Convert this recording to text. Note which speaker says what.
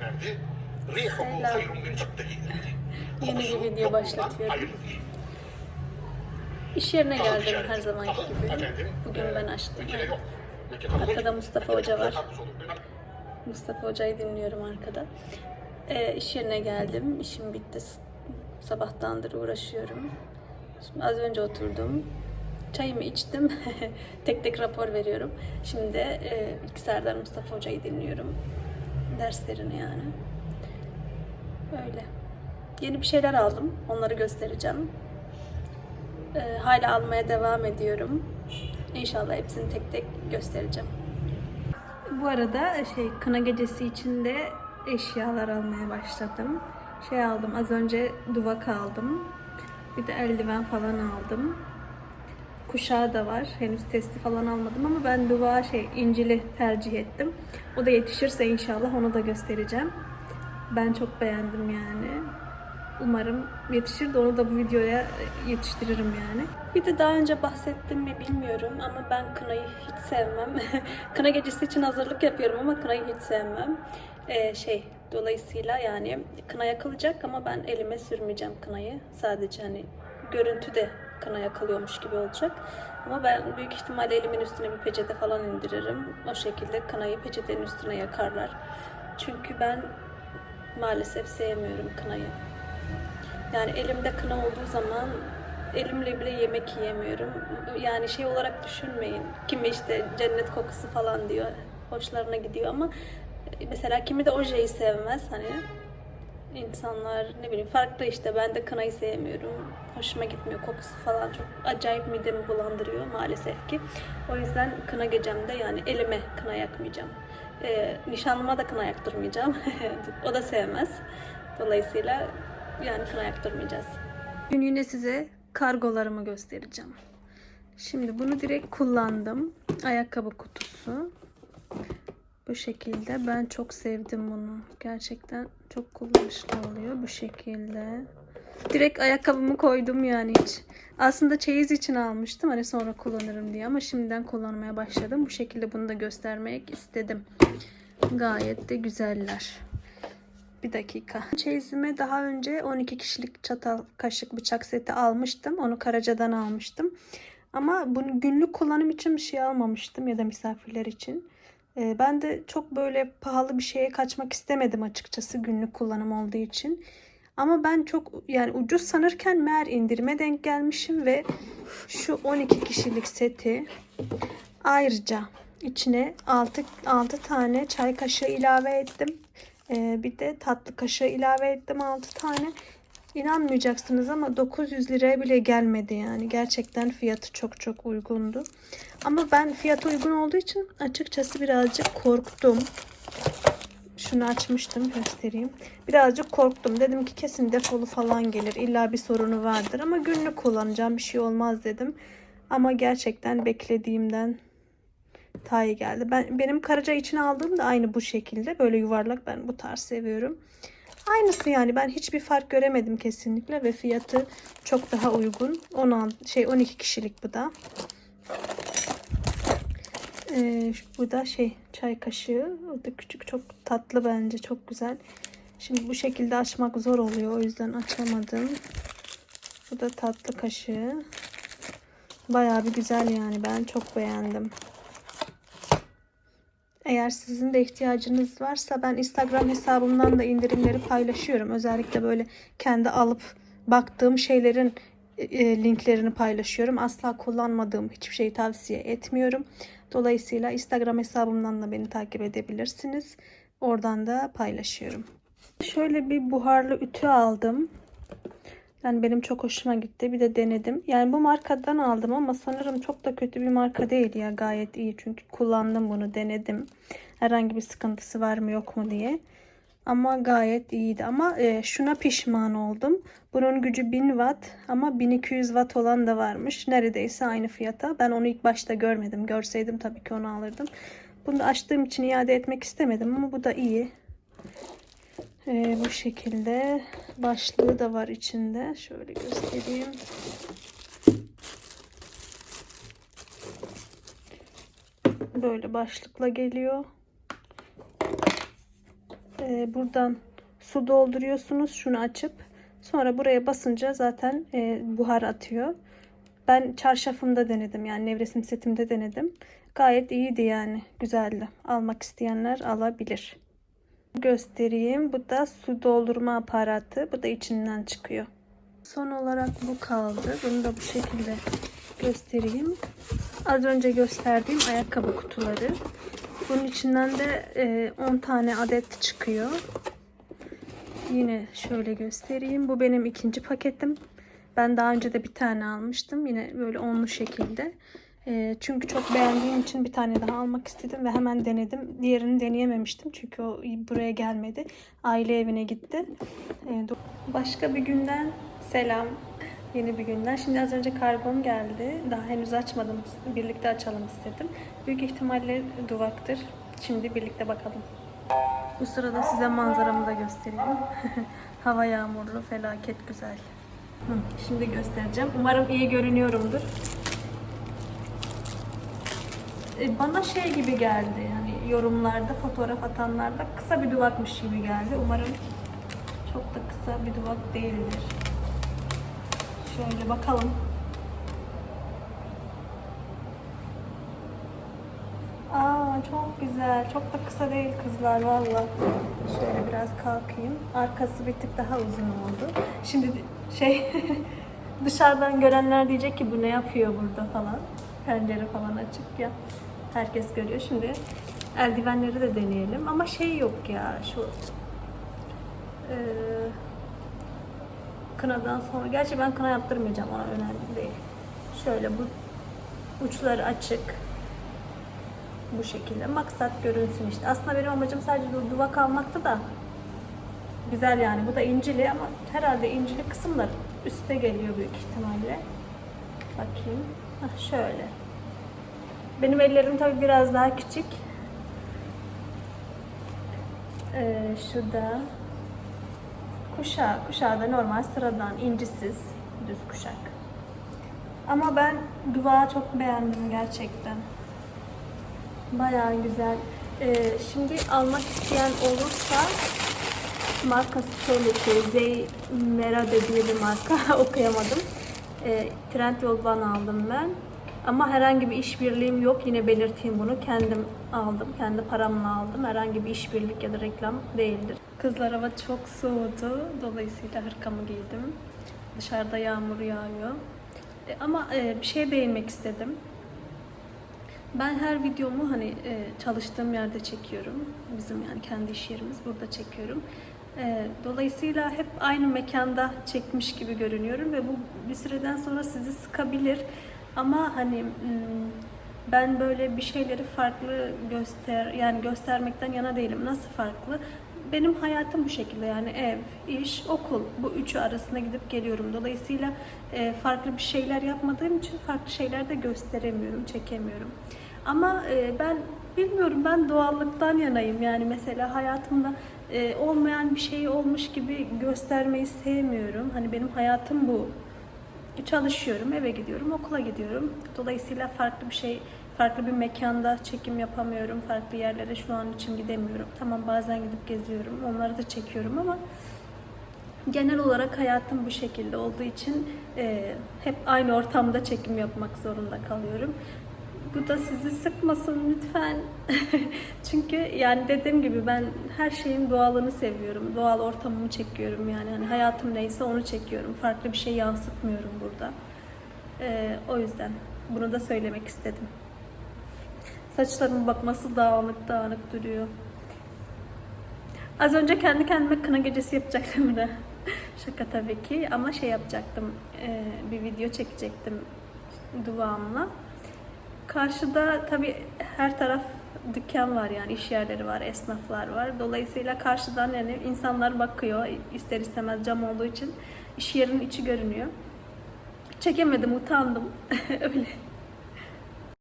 Speaker 1: verdi. Rihuhu hayrun min fıddihi.
Speaker 2: Yeni bir video başlatıyorum. İş yerine geldim her zamanki gibi. Bugün ben açtım. Arkada. Mustafa Hoca var. Mustafa Hoca'yı dinliyorum arkada. Ee, iş yerine geldim. İşim bitti. Sabahtandır uğraşıyorum. Şimdi az önce oturdum. Çayımı içtim. tek tek rapor veriyorum. Şimdi e, bilgisayardan Mustafa Hoca'yı dinliyorum. Derslerini yani. Öyle. Yeni bir şeyler aldım. Onları göstereceğim. Ee, hala almaya devam ediyorum. İnşallah hepsini tek tek göstereceğim. Bu arada şey kına gecesi için de eşyalar almaya başladım. Şey aldım az önce duvak aldım. Bir de eldiven falan aldım. Kuşağı da var. Henüz testi falan almadım ama ben duvağı şey incili tercih ettim. O da yetişirse inşallah onu da göstereceğim. Ben çok beğendim yani. Umarım yetişir de onu da bu videoya yetiştiririm yani. Bir de daha önce bahsettim mi bilmiyorum ama ben kınayı hiç sevmem. Kına gecesi için hazırlık yapıyorum ama kınayı hiç sevmem. Ee, şey dolayısıyla yani kına yakılacak ama ben elime sürmeyeceğim kınayı. Sadece hani görüntüde kına yakılıyormuş gibi olacak. Ama ben büyük ihtimalle elimin üstüne bir peçete falan indiririm. O şekilde kınayı peçetenin üstüne yakarlar. Çünkü ben maalesef sevmiyorum kınayı. Yani elimde kına olduğu zaman elimle bile yemek yiyemiyorum. Yani şey olarak düşünmeyin. Kimi işte cennet kokusu falan diyor. Hoşlarına gidiyor ama mesela kimi de ojeyi sevmez hani. İnsanlar ne bileyim farklı işte ben de kınayı sevmiyorum. Hoşuma gitmiyor kokusu falan çok acayip midemi bulandırıyor maalesef ki. O yüzden kına gecemde yani elime kına yakmayacağım. Ee, nişanlıma da kına yaktırmayacağım. o da sevmez. Dolayısıyla yani kına yaktırmayacağız. Bugün yine size kargolarımı göstereceğim. Şimdi bunu direkt kullandım. Ayakkabı kutusu. Bu şekilde. Ben çok sevdim bunu. Gerçekten çok kullanışlı oluyor bu şekilde. Direkt ayakkabımı koydum yani hiç. Aslında çeyiz için almıştım hani sonra kullanırım diye ama şimdiden kullanmaya başladım. Bu şekilde bunu da göstermek istedim. Gayet de güzeller. Bir dakika. Çeyizime daha önce 12 kişilik çatal, kaşık, bıçak seti almıştım. Onu Karaca'dan almıştım. Ama bunu günlük kullanım için bir şey almamıştım ya da misafirler için. Ee, ben de çok böyle pahalı bir şeye kaçmak istemedim açıkçası günlük kullanım olduğu için. Ama ben çok yani ucuz sanırken meğer indirime denk gelmişim ve şu 12 kişilik seti ayrıca içine 6, 6 tane çay kaşığı ilave ettim. Ee, bir de tatlı kaşığı ilave ettim 6 tane. İnanmayacaksınız ama 900 liraya bile gelmedi yani. Gerçekten fiyatı çok çok uygundu. Ama ben fiyatı uygun olduğu için açıkçası birazcık korktum. Şunu açmıştım göstereyim. Birazcık korktum. Dedim ki kesin defolu falan gelir. İlla bir sorunu vardır ama günlük kullanacağım bir şey olmaz dedim. Ama gerçekten beklediğimden daha iyi geldi. Ben benim karaca için aldığım da aynı bu şekilde. Böyle yuvarlak ben bu tarz seviyorum. Aynısı yani ben hiçbir fark göremedim kesinlikle ve fiyatı çok daha uygun. 16 şey 12 kişilik bu da. Ee, bu da şey çay kaşığı. O da küçük çok tatlı bence çok güzel. Şimdi bu şekilde açmak zor oluyor o yüzden açamadım. Bu da tatlı kaşığı. Bayağı bir güzel yani ben çok beğendim. Eğer sizin de ihtiyacınız varsa ben Instagram hesabımdan da indirimleri paylaşıyorum. Özellikle böyle kendi alıp baktığım şeylerin e, linklerini paylaşıyorum. Asla kullanmadığım hiçbir şeyi tavsiye etmiyorum. Dolayısıyla Instagram hesabımdan da beni takip edebilirsiniz. Oradan da paylaşıyorum. Şöyle bir buharlı ütü aldım. Yani benim çok hoşuma gitti. Bir de denedim. Yani bu markadan aldım ama sanırım çok da kötü bir marka değil ya. Gayet iyi. Çünkü kullandım bunu denedim. Herhangi bir sıkıntısı var mı yok mu diye. Ama gayet iyiydi. Ama e, şuna pişman oldum. Bunun gücü 1000 watt ama 1200 watt olan da varmış. Neredeyse aynı fiyata. Ben onu ilk başta görmedim. Görseydim tabii ki onu alırdım. Bunu açtığım için iade etmek istemedim ama bu da iyi. Ee, bu şekilde başlığı da var içinde. Şöyle göstereyim. Böyle başlıkla geliyor. e, buradan su dolduruyorsunuz. Şunu açıp sonra buraya basınca zaten e, buhar atıyor. Ben çarşafımda denedim yani nevresim setimde denedim. Gayet iyiydi yani güzeldi. Almak isteyenler alabilir. Göstereyim. Bu da su doldurma aparatı. Bu da içinden çıkıyor. Son olarak bu kaldı. Bunu da bu şekilde göstereyim. Az önce gösterdiğim ayakkabı kutuları. Bunun içinden de e, 10 tane adet çıkıyor. Yine şöyle göstereyim. Bu benim ikinci paketim. Ben daha önce de bir tane almıştım. Yine böyle onlu şekilde. E, çünkü çok beğendiğim için bir tane daha almak istedim ve hemen denedim. Diğerini deneyememiştim çünkü o buraya gelmedi. Aile evine gitti. E, do- başka bir günden selam. Yeni bir günden. Şimdi az önce kargom geldi. Daha henüz açmadım. Birlikte açalım istedim. Büyük ihtimalle duvaktır. Şimdi birlikte bakalım. Bu sırada size manzaramı da göstereyim. Hava yağmurlu, felaket güzel. Şimdi göstereceğim. Umarım iyi görünüyorumdur. E, Bana şey gibi geldi yani yorumlarda, fotoğraf atanlarda kısa bir duvakmış gibi geldi. Umarım çok da kısa bir duvak değildir. Şöyle bakalım. Aa çok güzel. Çok da kısa değil kızlar valla. Şöyle biraz kalkayım. Arkası bir tık daha uzun oldu. Şimdi şey dışarıdan görenler diyecek ki bu ne yapıyor burada falan. Pencere falan açık ya. Herkes görüyor. Şimdi eldivenleri de deneyelim. Ama şey yok ya şu eee kınadan sonra. Gerçi ben kına yaptırmayacağım ona önemli değil. Şöyle bu uçları açık. Bu şekilde. Maksat görünsün işte. Aslında benim amacım sadece du- duvak almaktı da. Güzel yani. Bu da incili ama herhalde incili kısımlar üste geliyor büyük ihtimalle. Bakayım. Şöyle. Benim ellerim tabii biraz daha küçük. Ee, şu da kuşağı. Kuşağı da normal sıradan incisiz düz kuşak. Ama ben duvağı çok beğendim gerçekten. Bayağı güzel. Ee, şimdi almak isteyen olursa markası şöyle şey Zeymera diye bir marka okuyamadım. Ee, Trendyol'dan aldım ben. Ama herhangi bir işbirliğim yok. Yine belirteyim bunu. Kendim aldım. Kendi paramla aldım. Herhangi bir işbirlik ya da reklam değildir. Kızlar hava çok soğudu. Dolayısıyla hırkamı giydim. Dışarıda yağmur yağıyor. E, ama e, bir şey değinmek istedim. Ben her videomu hani e, çalıştığım yerde çekiyorum. Bizim yani kendi iş yerimiz burada çekiyorum. E, dolayısıyla hep aynı mekanda çekmiş gibi görünüyorum ve bu bir süreden sonra sizi sıkabilir. Ama hani mm, ben böyle bir şeyleri farklı göster yani göstermekten yana değilim. Nasıl farklı? Benim hayatım bu şekilde yani ev, iş, okul bu üçü arasında gidip geliyorum. Dolayısıyla e, farklı bir şeyler yapmadığım için farklı şeyler de gösteremiyorum, çekemiyorum. Ama e, ben bilmiyorum ben doğallıktan yanayım. Yani mesela hayatımda e, olmayan bir şey olmuş gibi göstermeyi sevmiyorum. Hani benim hayatım bu. Çalışıyorum, eve gidiyorum, okula gidiyorum. Dolayısıyla farklı bir şey, farklı bir mekanda çekim yapamıyorum. Farklı yerlere şu an için gidemiyorum. Tamam bazen gidip geziyorum, onları da çekiyorum ama genel olarak hayatım bu şekilde olduğu için e, hep aynı ortamda çekim yapmak zorunda kalıyorum. Bu da sizi sıkmasın lütfen. Çünkü yani dediğim gibi ben her şeyin doğalını seviyorum. Doğal ortamımı çekiyorum yani. Hani hayatım neyse onu çekiyorum. Farklı bir şey yansıtmıyorum burada. Ee, o yüzden bunu da söylemek istedim. Saçlarıma bakması dağınık dağınık duruyor. Az önce kendi kendime kına gecesi yapacaktım da. Şaka tabii ki ama şey yapacaktım. e, bir video çekecektim duvağımla. Karşıda tabii her taraf dükkan var yani iş yerleri var, esnaflar var. Dolayısıyla karşıdan yani insanlar bakıyor ister istemez cam olduğu için iş yerinin içi görünüyor. Çekemedim, utandım. Öyle.